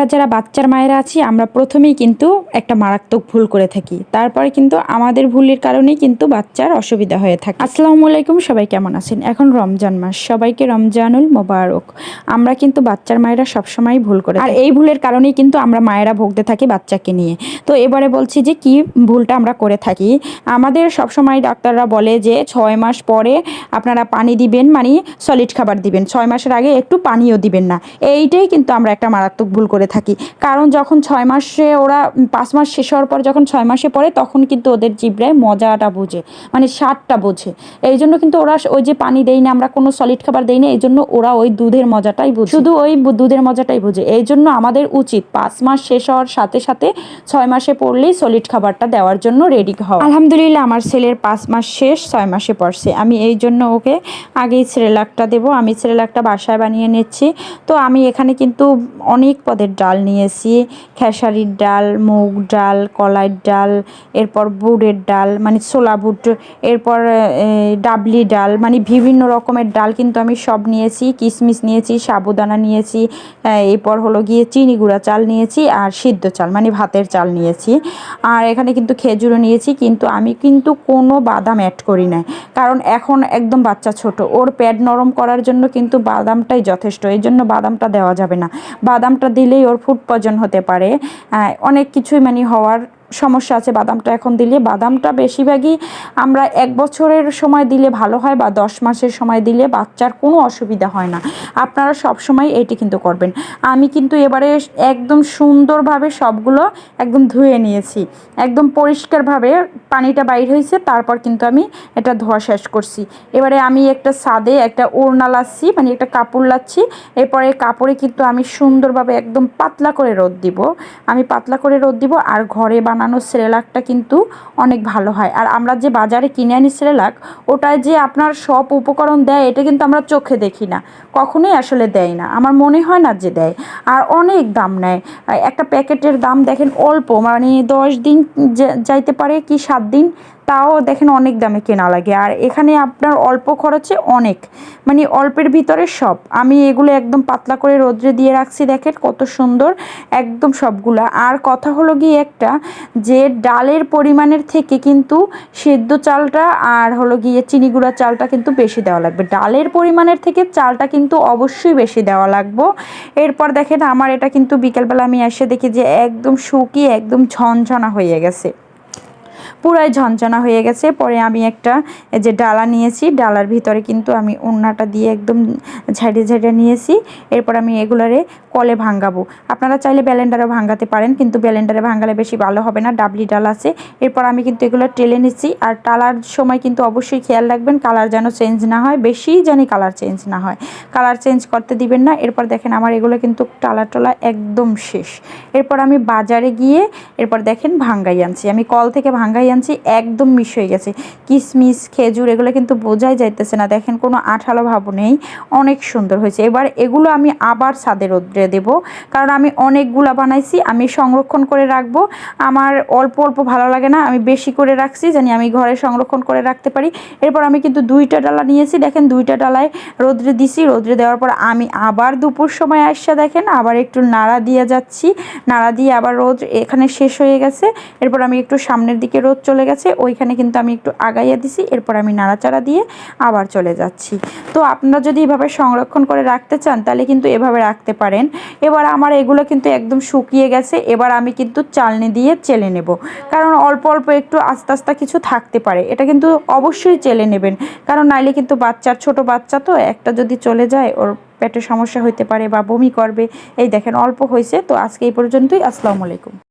আমরা যারা বাচ্চার মায়েরা আছি, আমরা প্রথমেই কিন্তু একটা মারাত্মক ভুল করে থাকি। তারপরে কিন্তু আমাদের ভুলের কারণেই কিন্তু বাচ্চার অসুবিধা হয়ে থাকে। আসসালামু আলাইকুম, সবাই কেমন আছেন? এখন রমজান মাস, সবাইকে রমজানুল মোবারক। আমরা কিন্তু বাচ্চার মায়েরা সবসময় ভুল করে আর এই ভুলের কারণেই কিন্তু আমরা মায়েরা ভুগতে থাকি বাচ্চাকে নিয়ে। তো এবারে বলছি যে, কি ভুলটা আমরা করে থাকি? আমাদের সবসময় ডাক্তাররা বলে যে, ছয় মাস পরে আপনারা পানি দিবেন মানে সলিড খাবার দিবেন। ছয় মাসের আগে একটু পানিও দিবেন না। এইটাই কিন্তু আমরা একটা মারাত্মক ভুল করে থাকি। কারণ যখন ছয় মাসে ওরা পাঁচ মাস শেষ হওয়ার পর যখন ছয় মাসে পড়ে, তখন কিন্তু ওদের জিব্রায় মজাটা বোঝে মানে স্বাদটা বোঝে। এই জন্য কিন্তু ওরা ওই যে পানি দেই না, আমরা কোনো সলিড খাবার দেই না, এই জন্য ওরা ওই দুধের মজাটাই বোঝে। শুধু ওই দুধের মজাটাই বোঝে। এই জন্য আমাদের উচিত পাঁচ মাস শেষ হওয়ার সাথে সাথে ছয় মাসে পড়লেই সলিড খাবারটা দেওয়ার জন্য রেডি হওয়া। আলহামদুলিল্লাহ, আমার ছেলের পাঁচ মাস শেষ, ছয় মাসে পড়ছে। আমি এই জন্য ওকে আগেই সিরেলাকটা দেবো। আমি সিরেলাকটা বাসায় বানিয়ে নিচ্ছি। তো আমি এখানে কিন্তু অনেক পদের ডাল নিয়েছি, খেসারির ডাল মুগ ডাল, কলাইয়ের ডাল, এরপর বুটের ডাল মানে ছোলা বুট, এরপর ডাবলি ডাল মানে বিভিন্ন রকমের ডাল কিন্তু আমি সব নিয়েছি কিশমিশ নিয়েছি, সাবুদানা নিয়েছি এরপর হলো গিয়ে চিনি গুঁড়া চাল নিয়েছি আর সিদ্ধ চাল মানে ভাতের চাল নিয়েছি। আর এখানে কিন্তু খেজুরও নিয়েছি, কিন্তু আমি কিন্তু কোনো বাদাম অ্যাড করি না কারণ এখন একদম বাচ্চা ছোট, ওর প্যাড নরম করার জন্য কিন্তু বাদামটাই যথেষ্ট এই জন্য বাদামটা দেওয়া যাবে না। বাদামটা দিলেই ওর ফুড পয়জন হতে পারে। অনেক কিছুই মানে হওয়ার সমস্যা আছে বাদামটা এখন দিলে। বাদামটা বেশিরভাগই আমরা এক বছরের সময় দিলে ভালো হয় বা দশ মাসের সময় দিলে বাচ্চার কোনো অসুবিধা হয় না। আপনারা সব সময় এটি কিন্তু করবেন। আমি কিন্তু এবারে একদম সুন্দরভাবে সবগুলো একদম ধুয়ে নিয়েছি। একদম পরিষ্কারভাবে পানিটা বাইর হয়েছে, তারপর কিন্তু আমি এটা ধোয়া শেষ করছি। এবারে আমি একটা সাদে একটা ওড়না লাচ্ছি মানে একটা কাপড় লাচ্ছি। এরপরে কাপড়ে কিন্তু আমি সুন্দরভাবে একদম পাতলা করে রোদ দিব। আমি পাতলা করে রোদ দিব আর ঘরে বানানো সেরেলাকটা কিন্তু অনেক ভালো হয়। আর আমরা যে বাজারে কিনে আনি সেরেলাক ওটায় যে আপনার সব উপকরণ দেয়, এটা কিন্তু আমরা চোখে দেখি না। কখনোই আসলে দেয় না। আমার মনে হয় না যে দেয়। আর অনেক দাম নেয়। একটা প্যাকেটের দাম দেখেন অল্প মানে দশ দিন যাইতে পারে কি সাত দিন? তাও দেখেন অনেক দামে কেনা লাগে। আর এখানে আপনার অল্প খরচে অনেক। মানে অল্পের ভিতরে সব। আমি এগুলো একদম পাতলা করে রোদ্রে দিয়ে রাখছি, দেখেন কত সুন্দর একদম সবগুলা। আর কথা হলো গিয়ে একটা, যে ডালের পরিমাণের থেকে কিন্তু সেদ্ধ চালটা আর হলো গিয়ে চিনি গুঁড়া চালটা কিন্তু বেশি দেওয়া লাগবে। ডালের পরিমাণের থেকে চালটা কিন্তু অবশ্যই বেশি দেওয়া লাগবে। এরপর দেখেন আমার এটা কিন্তু বিকেলবেলা আমি এসে দেখি যে একদম শুকিয়ে একদম ঝনঝনা হয়ে গেছে। পুরাই ঝনঝনা হয়ে গেছে। পরে আমি একটা যে ডালা নিয়েছি, ডালার ভিতরে কিন্তু আমি ওড়নাটা দিয়ে একদম ঝাড়িয়ে ঝাড়িয়ে নিয়েছি। এরপর আমি এগুলারে কলে ভাঙ্গাবো। আপনারা চাইলে ব্যালেন্ডারও ভাঙ্গাতে পারেন, কিন্তু ব্যালেন্ডারে ভাঙ্গালে বেশি ভালো হবে না, ডাবলি ডাল আছে। এরপর আমি কিন্তু এগুলো টেলে নিচ্ছি, আর টালার সময় কিন্তু অবশ্যই খেয়াল রাখবেন, কালার যেন চেঞ্জ না হয়, বেশি জানি কালার চেঞ্জ না হয়। কালার চেঞ্জ করতে দিবেন না, এরপর দেখেন আমার এগুলো কিন্তু টালা টলা একদম শেষ। এরপর আমি বাজারে গিয়ে, এরপর দেখেন ভাঙ্গাই আনছি। আমি কল থেকে ভাঙ্গাই আনছি, একদম মিশ হয়ে গেছে। কিশমিশ খেজুর, এগুলো কিন্তু বোঝাই যাইতেছে না। দেখেন, কোনো আঠালো ভাব নেই। অনেক সুন্দর হয়েছে। এবার এগুলো আমি আবার ছাদে রোদ্রে দেব। কারণ আমি অনেকগুলা বানাইছি, আমি সংরক্ষণ করে রাখব। আমার অল্প অল্প ভালো লাগে না, আমি বেশি করে রাখছি, জানি আমি ঘরে সংরক্ষণ করে রাখতে পারি। এরপর আমি কিন্তু দুইটা ডালা নিয়েছি। দেখেন, দুইটা ডালায় রোদ্রে দিছি। রোদ্রে দেওয়ার পর আমি আবার দুপুর সময় আসছে, দেখেন। আবার একটু নাড়া দিয়ে যাচ্ছি। নাড়া দিয়ে আবার রোদ এখানে শেষ হয়ে গেছে। এরপর আমি একটু সামনের দিকে রোদ চলে গেছে। ওইখানে কিন্তু আমি একটু আগাইয়া দিছি, এরপর আমি নাড়াচাড়া দিয়ে আবার চলে যাচ্ছি। তো আপনারা যদি এভাবে সংরক্ষণ করে রাখতে চান, তাহলে কিন্তু এভাবে রাখতে পারেন। এবার আমার এগুলো কিন্তু একদম শুকিয়ে গেছে, এবার আমি কিন্তু চালনি দিয়ে চেলে নেব। কারণ অল্প অল্প একটু আস্তে আস্তে কিছু থাকতে পারে। এটা কিন্তু অবশ্যই চেলে নেবেন। কারণ নাইলে কিন্তু বাচ্চার, ছোট বাচ্চা তো, একটা যদি চলে যায়, ওর পেটের সমস্যা হতে পারে বা বমি করবে। এই দেখেন, অল্প হয়েছে তো আজকে এই পর্যন্তই। আসসালামু আলাইকুম।